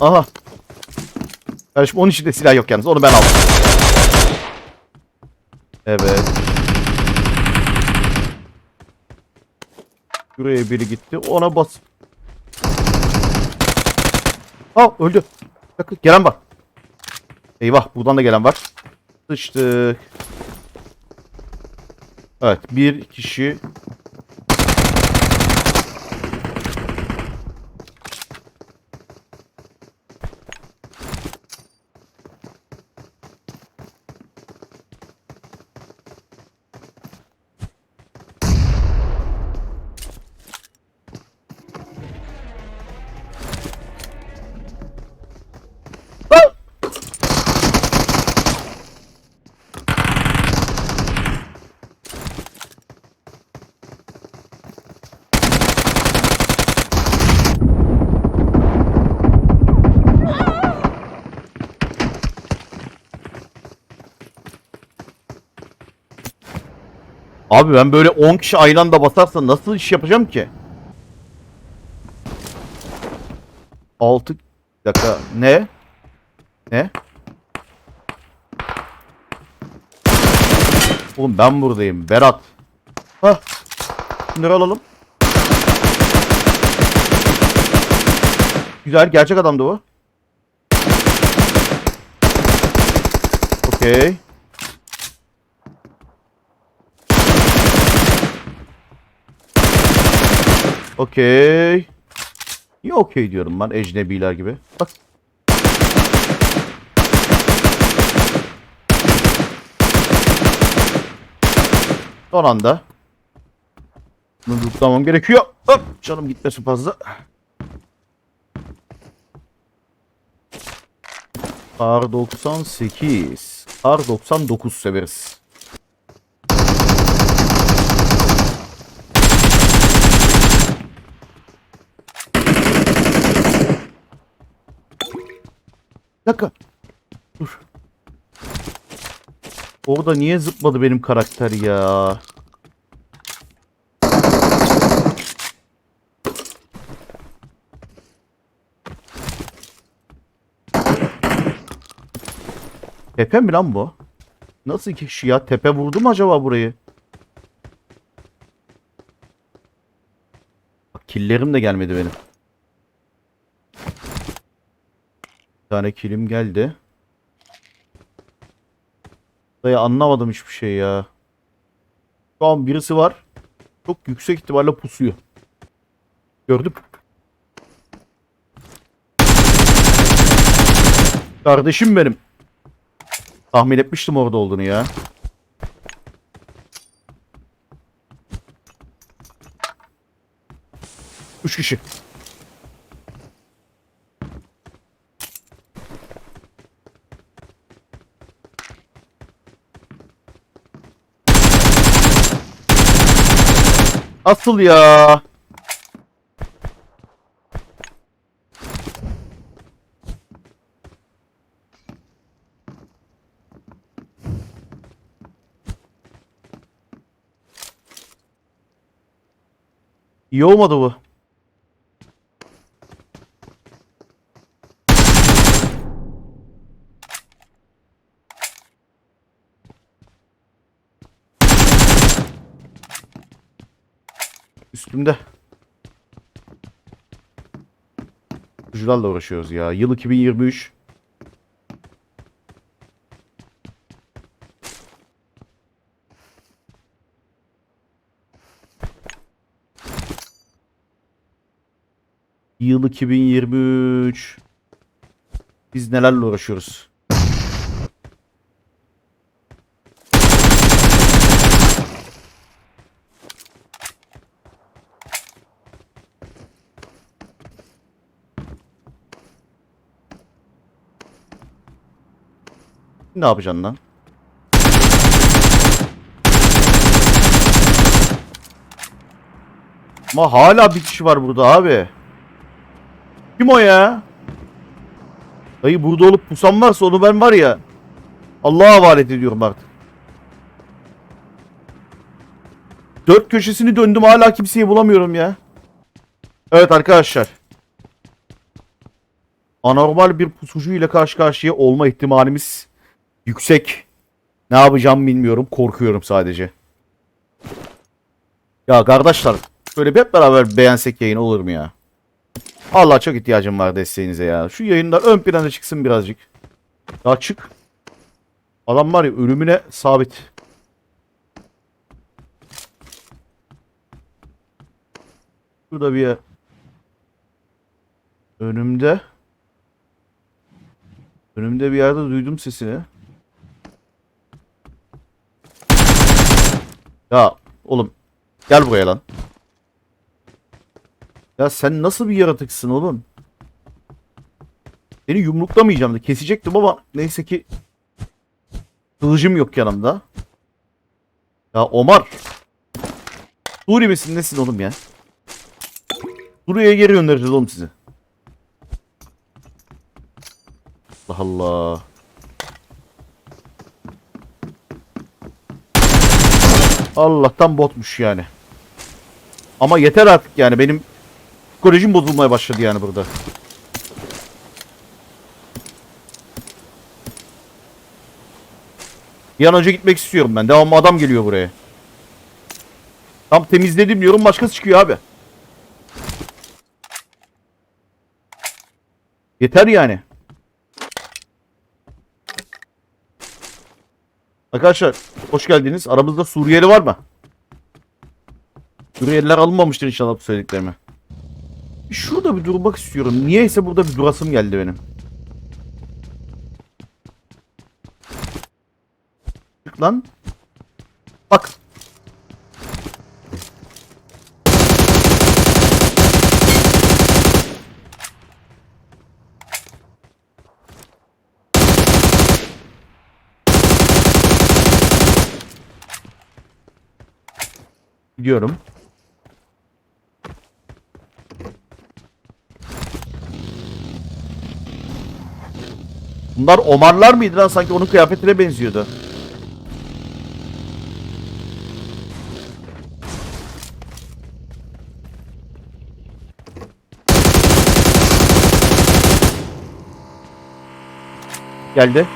Aha. Kardeşim onun içinde silah yok yalnız. Onu ben aldım. Evet. Şuraya biri gitti. Ona bas. Aa öldü. Bakın gelen var. Eyvah buradan da gelen var. Sıçtık. Evet bir kişi Abi ben böyle 10 kişi aynı anda basarsa nasıl iş yapacağım ki? 6 Bir dakika ne? Ne? Oğlum ben buradayım Berat. Hah. Bunları alalım. Güzel gerçek adamdı bu. Okey. Okey. Niye okey diyorum ben ecnebiler gibi. Bak. Son anda. Bunu gerekiyor. Hop, canım gitmesin fazla. R 98. R 99 severiz. Bir dakika. Dur. Orada niye zıpladı benim karakter ya? Tepe mi lan bu? Nasıl iki kişi ya? Tepe vurdu mu acaba burayı? Killerim de gelmedi benim. Bir tane kilim geldi. Dayı anlamadım hiçbir şey ya. Şu an birisi var. Çok yüksek ihtimalle pusuyor. Gördüm. Kardeşim benim. Tahmin etmiştim orada olduğunu ya. Üç kişi. Asıl ya. İyi olmadı bu. Üstümde. Çocuklarla uğraşıyoruz ya. Yıl 2023. Yıl 2023. Biz nelerle uğraşıyoruz? Ne yapacaksın lan? Ama hala bir kişi var burada abi. Kim o ya? Dayı burada olup pusan varsa onu ben var ya. Allah'a havale ediyorum artık. Dört köşesini döndüm hala kimseyi bulamıyorum ya. Evet arkadaşlar. anormal bir pusucu ile karşı karşıya olma ihtimalimiz yüksek. Ne yapacağım bilmiyorum. Korkuyorum sadece. Ya kardeşler böyle hep beraber beğensek yayın olur mu ya? Allah çok ihtiyacım var desteğinize ya. Şu yayınlar ön plana çıksın birazcık. Ya çık. Adam var ya ölümüne sabit. Şurada bir yer. Önümde. Önümde bir yerde duydum sesini. Ya oğlum gel buraya lan. Ya sen nasıl bir yaratıksın oğlum? Seni yumruklamayacağım da kesecektim ama neyse ki kılıcım yok yanımda. Ya Omar. Suri misin nesin oğlum ya? Suriye'ye geri göndereceğiz oğlum sizi. Allah Allah. Allah'tan botmuş yani. Ama yeter artık yani benim psikolojim bozulmaya başladı yani burada. Bir an önce gitmek istiyorum ben. Devamlı adam geliyor buraya. Tam temizledim diyorum başkası çıkıyor abi. Yeter yani. Arkadaşlar hoş geldiniz. Aramızda Suriyeli var mı? Suriyeliler alınmamıştır inşallah bu söylediklerime. Şurada bir durmak istiyorum. Niyeyse burada bir durasım geldi benim. Çık lan. Bak. Gidiyorum. Bunlar Omarlar mıydı lan? Sanki onun kıyafetine benziyordu. Geldi.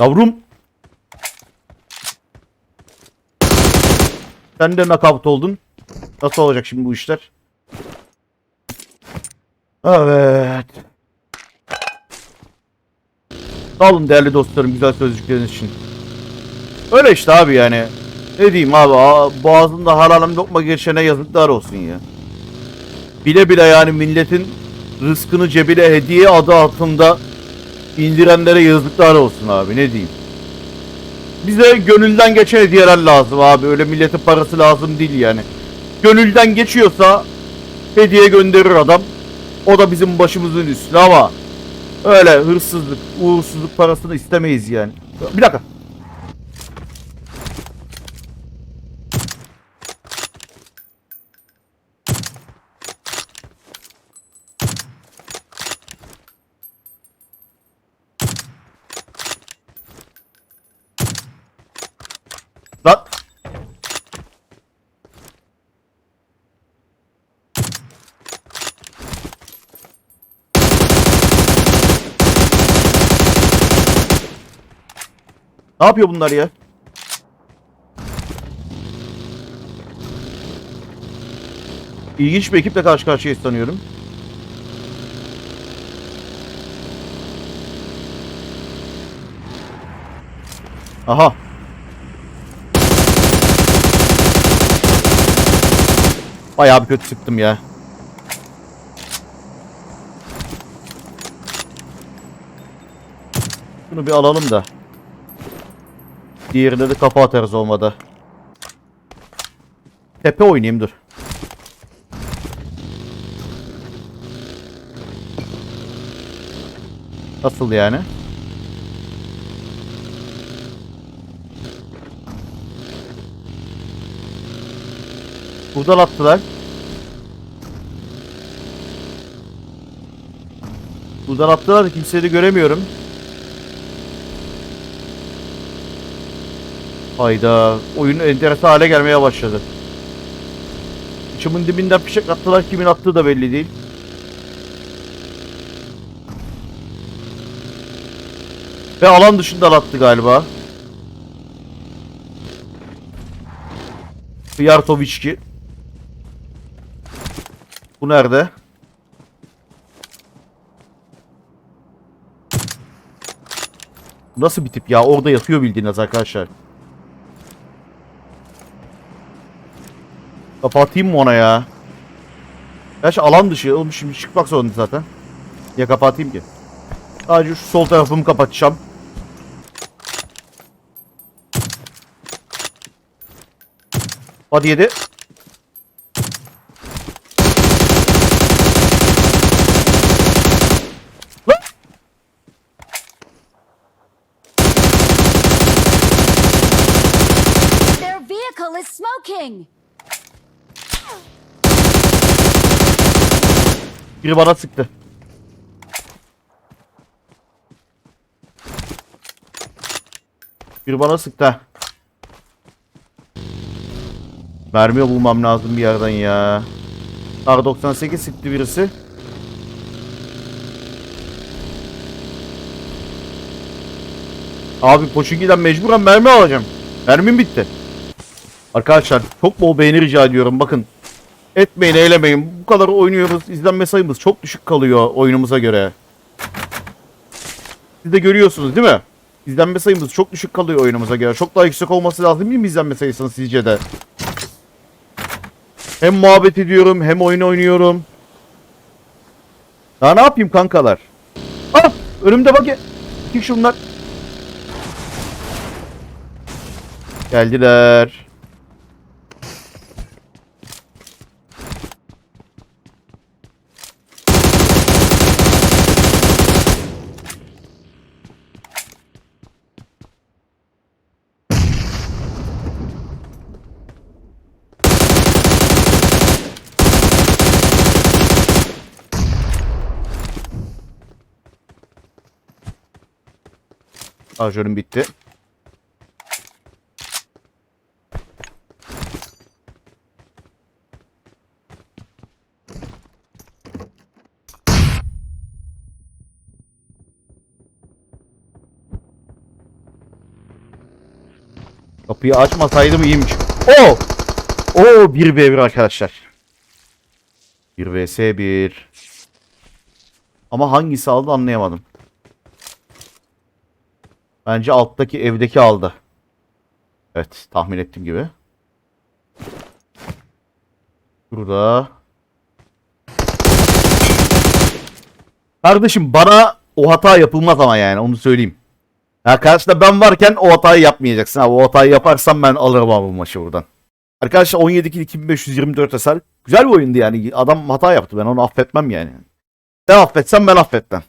Yavrum. Sen de nakavt oldun. Nasıl olacak şimdi bu işler? Evet. Sağ olun değerli dostlarım güzel sözcükleriniz için. Öyle işte abi yani. Ne diyeyim abi boğazında haralim lokma geçene yazıklar olsun ya. Bile bile yani milletin rızkını cebine hediye adı altında indirenlere yazıklar olsun abi ne diyeyim. Bize gönülden geçen hediyeler lazım abi. Öyle milletin parası lazım değil yani. Gönülden geçiyorsa hediye gönderir adam. O da bizim başımızın üstüne ama öyle hırsızlık, uğursuzluk parasını istemeyiz yani. Bir dakika. Ne yapıyor bunlar ya? İlginç bir ekiple karşı karşıyayız sanıyorum. Aha. Bayağı bir kötü sıktım ya. Bunu bir alalım da. Diğerine de kafa atarız olmadı. Tepe oynayayım dur. Nasıl yani? Buradan attılar. Buradan attılar da kimseyi de göremiyorum. Hayda. Oyun enteresan hale gelmeye başladı. İçimin dibinden fişek attılar. Kimin attığı da belli değil. Ve alan dışından attı galiba. Yartoviçki. Bu nerede? Nasıl bir tip ya? Orada yatıyor bildiğiniz arkadaşlar. Kapatayım mı ona ya? Gerçi alan dışı. Oğlum şimdi çıkmak zorunda zaten. Ya kapatayım ki. Sadece şu sol tarafımı kapatacağım. Hadi yedi. Their vehicle is smoking! Biri bana sıktı. Biri bana sıktı. ha. Mermi bulmam lazım bir yerden ya. R98 sıktı birisi. Abi Poçinki'den mecburen mermi alacağım. Mermim bitti. Arkadaşlar çok bol beğeni rica ediyorum. Bakın Etmeyin eylemeyin. Bu kadar oynuyoruz. İzlenme sayımız çok düşük kalıyor oyunumuza göre. Siz de görüyorsunuz değil mi? İzlenme sayımız çok düşük kalıyor oyunumuza göre. Çok daha yüksek olması lazım değil mi izlenme sayısının sizce de? Hem muhabbet ediyorum hem oyun oynuyorum. Daha ne yapayım kankalar? Ah! Önümde bak ya. Çık şunlar. Geldiler. Şarjörüm bitti. Kapıyı açmasaydım iyiymiş. Oo! Oo 1 v 1 arkadaşlar. 1 vs 1. Ama hangisi aldı anlayamadım. Bence alttaki evdeki aldı. Evet tahmin ettiğim gibi. Burada. Kardeşim bana o hata yapılmaz ama yani onu söyleyeyim. Ya karşıda ben varken o hatayı yapmayacaksın. Abi, o hatayı yaparsam ben alırım abi bu maçı buradan. Arkadaşlar 17 kill 2524 hasar. Güzel bir oyundu yani. Adam hata yaptı ben onu affetmem yani. Sen affetsen ben affetmem.